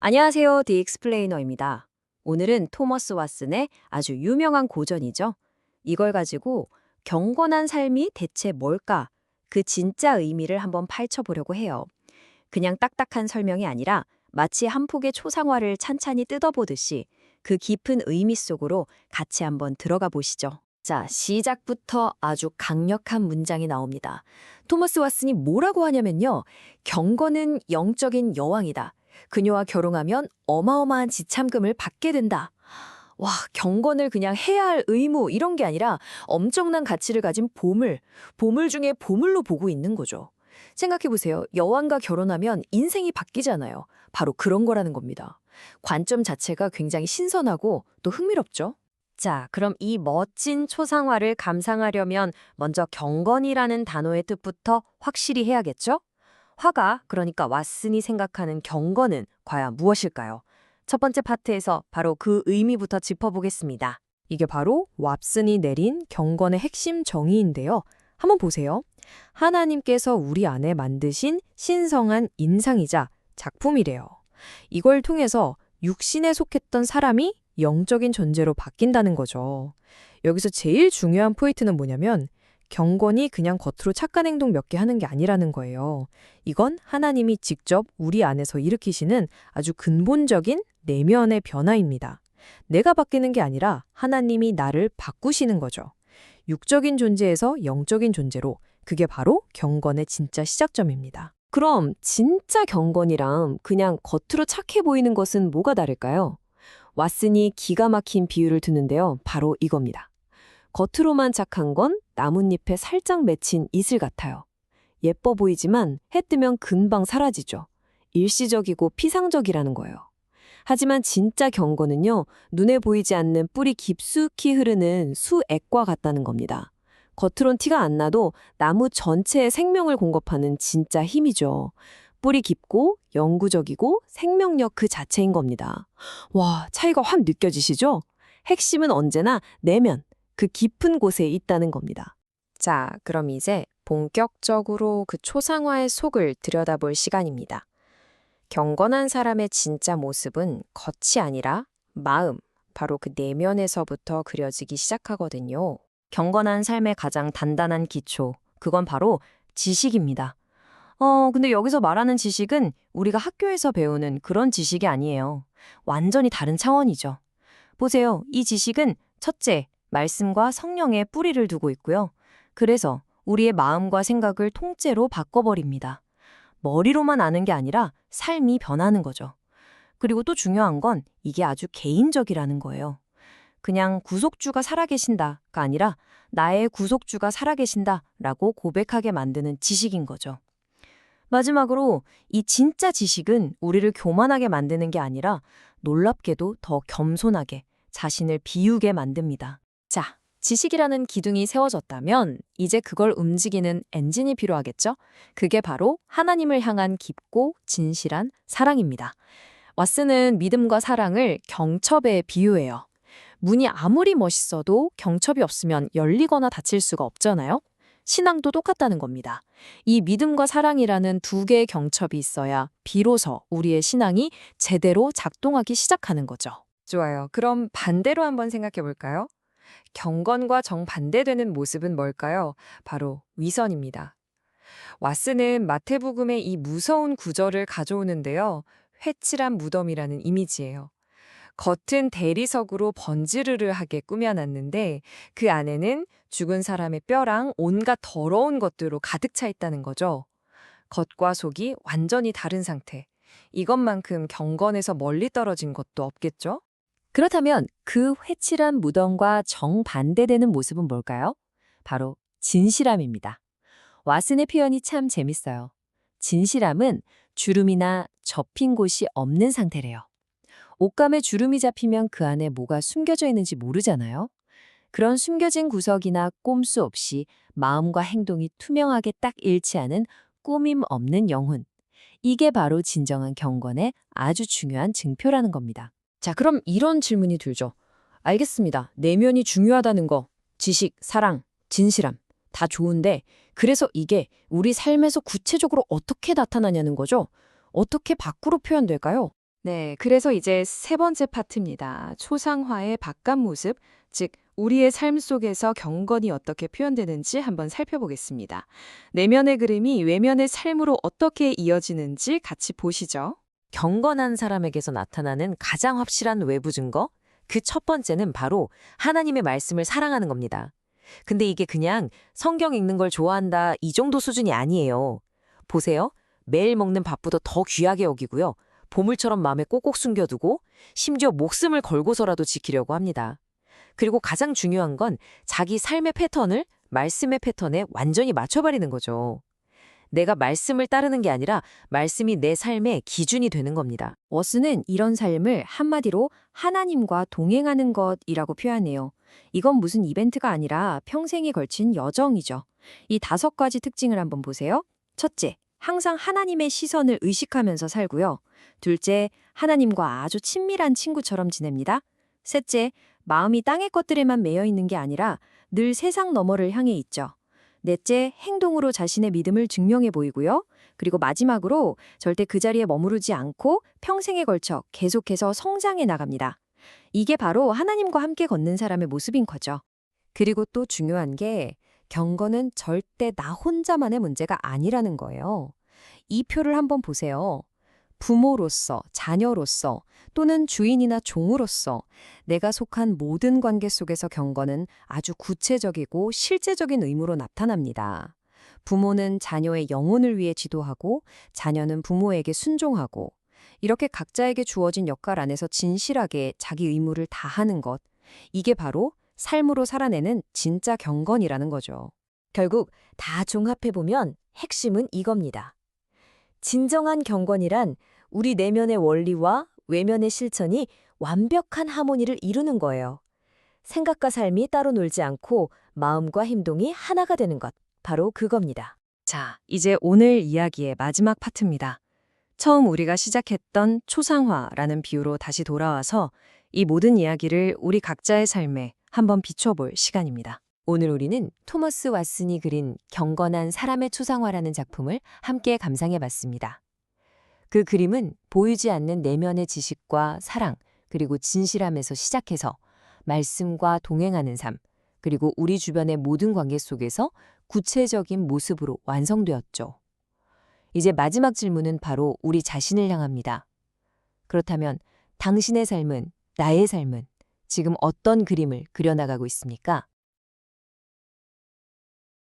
안녕하세요. 디 익스플레이너입니다. 오늘은 토머스 왓슨의 아주 유명한 고전이죠. 이걸 가지고 경건한 삶이 대체 뭘까? 그 진짜 의미를 한번 파헤쳐보려고 해요. 그냥 딱딱한 설명이 아니라 마치 한 폭의 초상화를 찬찬히 뜯어보듯이 그 깊은 의미 속으로 같이 한번 들어가 보시죠. 자, 시작부터 아주 강력한 문장이 나옵니다. 토머스 왓슨이 뭐라고 하냐면요. 경건은 영적인 여왕이다. 그녀와 결혼하면 어마어마한 지참금을 받게 된다. 와, 경건을 그냥 해야 할 의무 이런 게 아니라 엄청난 가치를 가진 보물, 보물 중에 보물로 보고 있는 거죠. 생각해 보세요. 여왕과 결혼하면 인생이 바뀌잖아요. 바로 그런 거라는 겁니다. 관점 자체가 굉장히 신선하고 또 흥미롭죠. 자, 그럼 이 멋진 초상화를 감상하려면 먼저 경건이라는 단어의 뜻부터 확실히 해야겠죠? 화가, 그러니까 왓슨이 생각하는 경건은 과연 무엇일까요? 첫 번째 파트에서 바로 그 의미부터 짚어보겠습니다. 이게 바로 왓슨이 내린 경건의 핵심 정의인데요. 한번 보세요. 하나님께서 우리 안에 만드신 신성한 인상이자 작품이래요. 이걸 통해서 육신에 속했던 사람이 영적인 존재로 바뀐다는 거죠. 여기서 제일 중요한 포인트는 뭐냐면 경건이 그냥 겉으로 착한 행동 몇 개 하는 게 아니라는 거예요. 이건 하나님이 직접 우리 안에서 일으키시는 아주 근본적인 내면의 변화입니다. 내가 바뀌는 게 아니라 하나님이 나를 바꾸시는 거죠. 육적인 존재에서 영적인 존재로 그게 바로 경건의 진짜 시작점입니다. 그럼 진짜 경건이랑 그냥 겉으로 착해 보이는 것은 뭐가 다를까요? 왓슨이 기가 막힌 비유를 두는데요. 바로 이겁니다. 겉으로만 착한 건 나뭇잎에 살짝 맺힌 이슬 같아요. 예뻐 보이지만 해 뜨면 금방 사라지죠. 일시적이고 피상적이라는 거예요. 하지만 진짜 경건은요, 눈에 보이지 않는 뿌리 깊숙이 흐르는 수액과 같다는 겁니다. 겉으론 티가 안 나도 나무 전체에 생명을 공급하는 진짜 힘이죠. 뿌리 깊고 영구적이고 생명력 그 자체인 겁니다. 와, 차이가 확 느껴지시죠? 핵심은 언제나 내면, 그 깊은 곳에 있다는 겁니다. 자, 그럼 이제 본격적으로 그 초상화의 속을 들여다볼 시간입니다. 경건한 사람의 진짜 모습은 겉이 아니라 마음, 바로 그 내면에서부터 그려지기 시작하거든요. 경건한 삶의 가장 단단한 기초, 그건 바로 지식입니다. 어, 근데 여기서 말하는 지식은 우리가 학교에서 배우는 그런 지식이 아니에요. 완전히 다른 차원이죠. 보세요. 이 지식은 첫째, 말씀과 성령의 뿌리를 두고 있고요. 그래서 우리의 마음과 생각을 통째로 바꿔버립니다. 머리로만 아는 게 아니라 삶이 변하는 거죠. 그리고 또 중요한 건 이게 아주 개인적이라는 거예요. 그냥 구속주가 살아계신다가 아니라 나의 구속주가 살아계신다 라고 고백하게 만드는 지식인 거죠. 마지막으로 이 진짜 지식은 우리를 교만하게 만드는 게 아니라 놀랍게도 더 겸손하게 자신을 비우게 만듭니다. 자, 지식이라는 기둥이 세워졌다면 이제 그걸 움직이는 엔진이 필요하겠죠? 그게 바로 하나님을 향한 깊고 진실한 사랑입니다. 왓슨은 믿음과 사랑을 경첩에 비유해요. 문이 아무리 멋있어도 경첩이 없으면 열리거나 닫힐 수가 없잖아요? 신앙도 똑같다는 겁니다. 이 믿음과 사랑이라는 두 개의 경첩이 있어야 비로소 우리의 신앙이 제대로 작동하기 시작하는 거죠. 좋아요. 그럼 반대로 한번 생각해 볼까요? 경건과 정반대되는 모습은 뭘까요? 바로 위선입니다. 왓슨은 마태복음의 이 무서운 구절을 가져오는데요. 회칠한 무덤이라는 이미지예요. 겉은 대리석으로 번지르르하게 꾸며놨는데 그 안에는 죽은 사람의 뼈랑 온갖 더러운 것들로 가득 차 있다는 거죠. 겉과 속이 완전히 다른 상태. 이것만큼 경건에서 멀리 떨어진 것도 없겠죠? 그렇다면 그 회칠한 무덤과 정반대되는 모습은 뭘까요? 바로 진실함입니다. 왓슨의 표현이 참 재밌어요. 진실함은 주름이나 접힌 곳이 없는 상태래요. 옷감에 주름이 잡히면 그 안에 뭐가 숨겨져 있는지 모르잖아요. 그런 숨겨진 구석이나 꼼수 없이 마음과 행동이 투명하게 딱 일치하는 꾸밈 없는 영혼. 이게 바로 진정한 경건의 아주 중요한 증표라는 겁니다. 자, 그럼 이런 질문이 들죠. 알겠습니다. 내면이 중요하다는 거, 지식, 사랑, 진실함, 다 좋은데, 그래서 이게 우리 삶에서 구체적으로 어떻게 나타나냐는 거죠? 어떻게 밖으로 표현될까요? 네, 그래서 이제 세 번째 파트입니다. 초상화의 바깥 모습, 즉 우리의 삶 속에서 경건이 어떻게 표현되는지 한번 살펴보겠습니다. 내면의 그림이 외면의 삶으로 어떻게 이어지는지 같이 보시죠. 경건한 사람에게서 나타나는 가장 확실한 외부 증거? 그 첫 번째는 바로 하나님의 말씀을 사랑하는 겁니다. 근데 이게 그냥 성경 읽는 걸 좋아한다 이 정도 수준이 아니에요. 보세요. 매일 먹는 밥보다 더 귀하게 여기고요. 보물처럼 마음에 꼭꼭 숨겨두고 심지어 목숨을 걸고서라도 지키려고 합니다. 그리고 가장 중요한 건 자기 삶의 패턴을 말씀의 패턴에 완전히 맞춰버리는 거죠. 내가 말씀을 따르는 게 아니라 말씀이 내 삶의 기준이 되는 겁니다. 워스는 이런 삶을 한마디로 하나님과 동행하는 것이라고 표현해요. 이건 무슨 이벤트가 아니라 평생에 걸친 여정이죠. 이 다섯 가지 특징을 한번 보세요. 첫째, 항상 하나님의 시선을 의식하면서 살고요. 둘째, 하나님과 아주 친밀한 친구처럼 지냅니다. 셋째, 마음이 땅의 것들에만 매여 있는 게 아니라 늘 세상 너머를 향해 있죠. 넷째, 행동으로 자신의 믿음을 증명해 보이고요. 그리고 마지막으로 절대 그 자리에 머무르지 않고 평생에 걸쳐 계속해서 성장해 나갑니다. 이게 바로 하나님과 함께 걷는 사람의 모습인 거죠. 그리고 또 중요한 게 경건은 절대 나 혼자만의 문제가 아니라는 거예요. 이 표를 한번 보세요. 부모로서, 자녀로서, 또는 주인이나 종으로서 내가 속한 모든 관계 속에서 경건은 아주 구체적이고 실제적인 의무로 나타납니다. 부모는 자녀의 영혼을 위해 지도하고 자녀는 부모에게 순종하고 이렇게 각자에게 주어진 역할 안에서 진실하게 자기 의무를 다하는 것. 이게 바로 삶으로 살아내는 진짜 경건이라는 거죠. 결국 다 종합해보면 핵심은 이겁니다. 진정한 경건이란 우리 내면의 원리와 외면의 실천이 완벽한 하모니를 이루는 거예요. 생각과 삶이 따로 놀지 않고 마음과 행동이 하나가 되는 것. 바로 그겁니다. 자, 이제 오늘 이야기의 마지막 파트입니다. 처음 우리가 시작했던 초상화라는 비유로 다시 돌아와서 이 모든 이야기를 우리 각자의 삶에 한번 비춰볼 시간입니다. 오늘 우리는 토머스 왓슨이 그린 경건한 사람의 초상화라는 작품을 함께 감상해 봤습니다. 그 그림은 보이지 않는 내면의 지식과 사랑, 그리고 진실함에서 시작해서 말씀과 동행하는 삶, 그리고 우리 주변의 모든 관계 속에서 구체적인 모습으로 완성되었죠. 이제 마지막 질문은 바로 우리 자신을 향합니다. 그렇다면 당신의 삶은, 나의 삶은 지금 어떤 그림을 그려나가고 있습니까?